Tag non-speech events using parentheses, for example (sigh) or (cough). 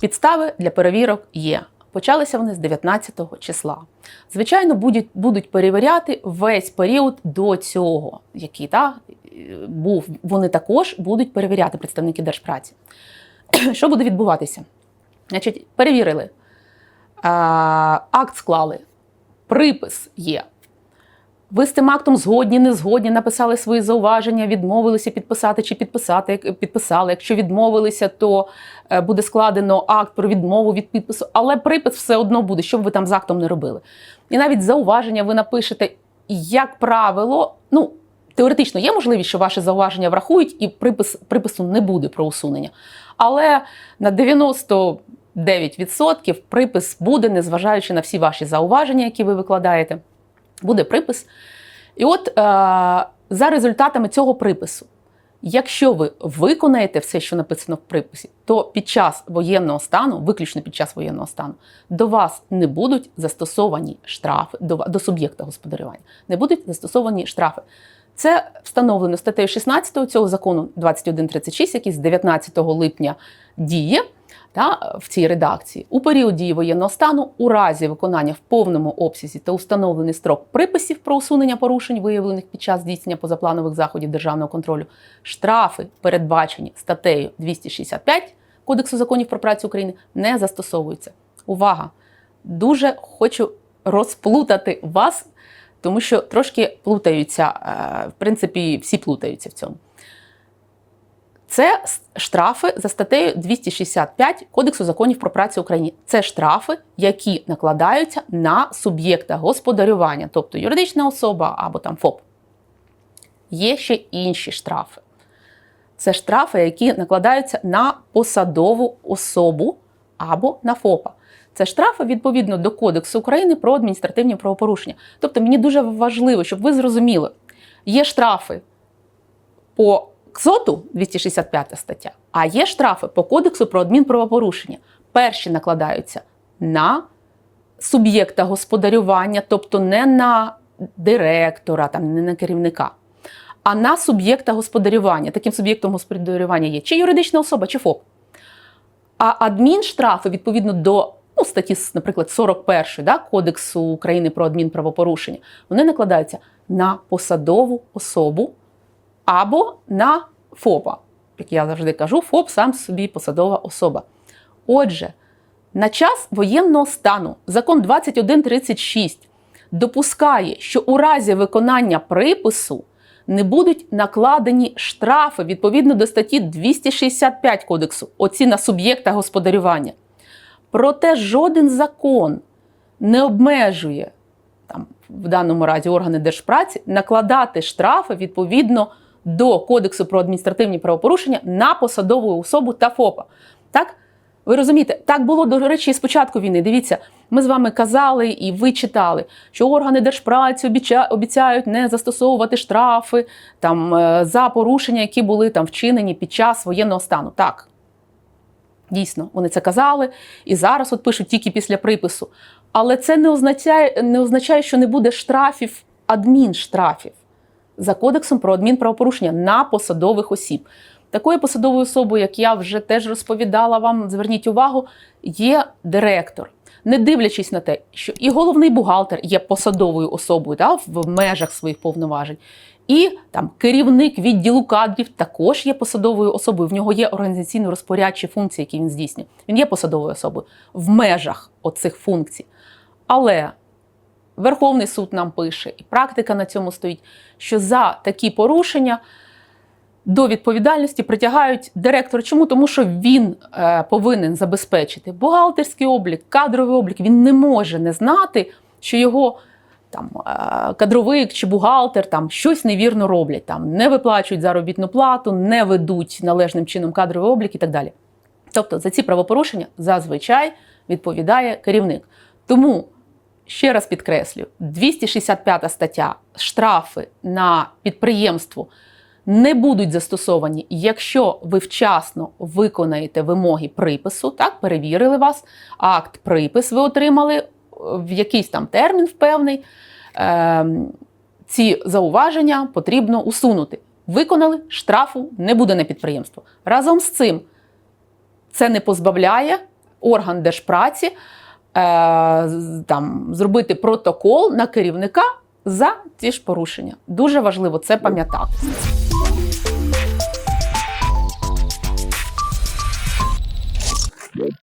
Підстави для перевірок є. Почалися вони з 19 числа. Звичайно, будуть, будуть перевіряти весь період до цього, який та, був. Вони також будуть перевіряти представники держпраці. (clears throat) Що буде відбуватися? Значить, перевірили, а, акт склали, припис є. Ви з цим актом згодні, не згодні, написали свої зауваження, відмовилися підписати чи підписати, як- підписали. Якщо відмовилися, то е, буде складено акт про відмову від підпису, але припис все одно буде, що б ви там з актом не робили. І навіть зауваження ви напишете, як правило, ну. Теоретично є можливість, що ваші зауваження врахують, і припис, припису не буде про усунення. Але на 99% припис буде, незважаючи на всі ваші зауваження, які ви викладаєте буде припис. І от е, за результатами цього припису, якщо ви виконаєте все, що написано в приписі, то під час воєнного стану, виключно під час воєнного стану, до вас не будуть застосовані штрафи до, до суб'єкта господарювання, не будуть застосовані штрафи. Це встановлено статтею 16 цього закону 2136, який з 19 липня діє та, в цій редакції у період дії воєнного стану у разі виконання в повному обсязі та установлений строк приписів про усунення порушень, виявлених під час здійснення позапланових заходів державного контролю, штрафи, передбачені статтею 265 Кодексу законів про працю України, не застосовуються. Увага! Дуже хочу розплутати вас, тому що трошки плутаються, е, в принципі, всі плутаються в цьому. Це штрафи за статтею 265 Кодексу законів про працю України. Це штрафи, які накладаються на суб'єкта господарювання, тобто юридична особа або там ФОП. Є ще інші штрафи. Це штрафи, які накладаються на посадову особу або на ФОПа. Це штрафи відповідно до Кодексу України про адміністративні правопорушення. Тобто мені дуже важливо, щоб ви зрозуміли, є штрафи по КСОТу 265 стаття, а є штрафи по Кодексу про адмінправопорушення. Перші накладаються на суб'єкта господарювання, тобто не на директора, там, не на керівника, а на суб'єкта господарювання. Таким суб'єктом господарювання є чи юридична особа, чи ФОП. А адмінштрафи відповідно до ну, статті, наприклад, 41 да, Кодексу України про адмінправопорушення, вони накладаються на посадову особу або на ФОПа. Як я завжди кажу, ФОП сам собі посадова особа. Отже, на час воєнного стану закон 2136 допускає, що у разі виконання припису не будуть накладені штрафи відповідно до статті 265 кодексу, оці на суб'єкта господарювання. Проте жоден закон не обмежує там, в даному разі органи держпраці накладати штрафи відповідно до Кодексу про адміністративні правопорушення на посадову особу та ФОПа. Так? Ви розумієте, так було, до речі, з війни. Дивіться, ми з вами казали і ви читали, що органи держпраці обіцяють не застосовувати штрафи там, е, за порушення, які були там вчинені під час воєнного стану. Так, дійсно, вони це казали, і зараз от пишуть тільки після припису. Але це не означає, не означає, що не буде штрафів, адмінштрафів за кодексом про адмінправопорушення на посадових осіб. Такою посадовою особою, як я вже теж розповідала вам, зверніть увагу, є директор. Не дивлячись на те, що і головний бухгалтер є посадовою особою да, в межах своїх повноважень, і там керівник відділу кадрів також є посадовою особою. В нього є організаційно-розпорядчі функції, які він здійснює. Він є посадовою особою в межах оцих функцій. Але Верховний суд нам пише, і практика на цьому стоїть, що за такі порушення до відповідальності притягають директора. Чому? Тому що він е, повинен забезпечити бухгалтерський облік, кадровий облік. Він не може не знати, що його там е, кадровик чи бухгалтер там щось невірно роблять, там не виплачують заробітну плату, не ведуть належним чином кадровий облік і так далі. Тобто за ці правопорушення зазвичай відповідає керівник. Тому ще раз підкреслю: 265 стаття штрафи на підприємство не будуть застосовані, якщо ви вчасно виконаєте вимоги припису, так, перевірили вас, акт припис ви отримали е, в якийсь там термін впевний. Ем, ці зауваження потрібно усунути. Виконали штрафу не буде на підприємство. Разом з цим це не позбавляє орган держпраці е, там, зробити протокол на керівника за ті ж порушення. Дуже важливо це пам'ятати.